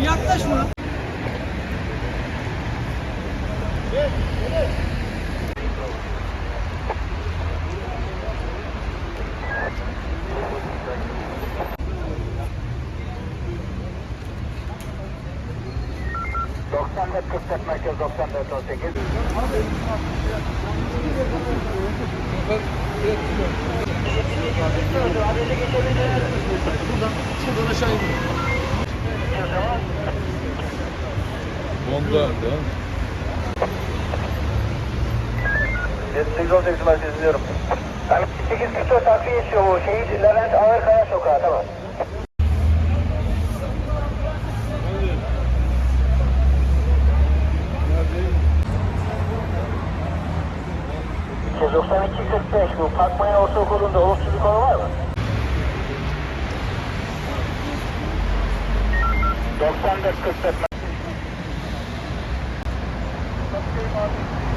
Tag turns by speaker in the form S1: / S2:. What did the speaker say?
S1: abi yaklaşma.
S2: merkez 94 18.
S1: Şuradan aşağı iniyor.
S3: Honda da.
S2: 818 merkez izliyorum. 844 takviye yaşıyor bu şehit Levent Ağırkaya sokağı tamam. Şey, 9245 bu Pakmayın Ortaokulu'nda olumsuz bir konu var mı? 94 44 department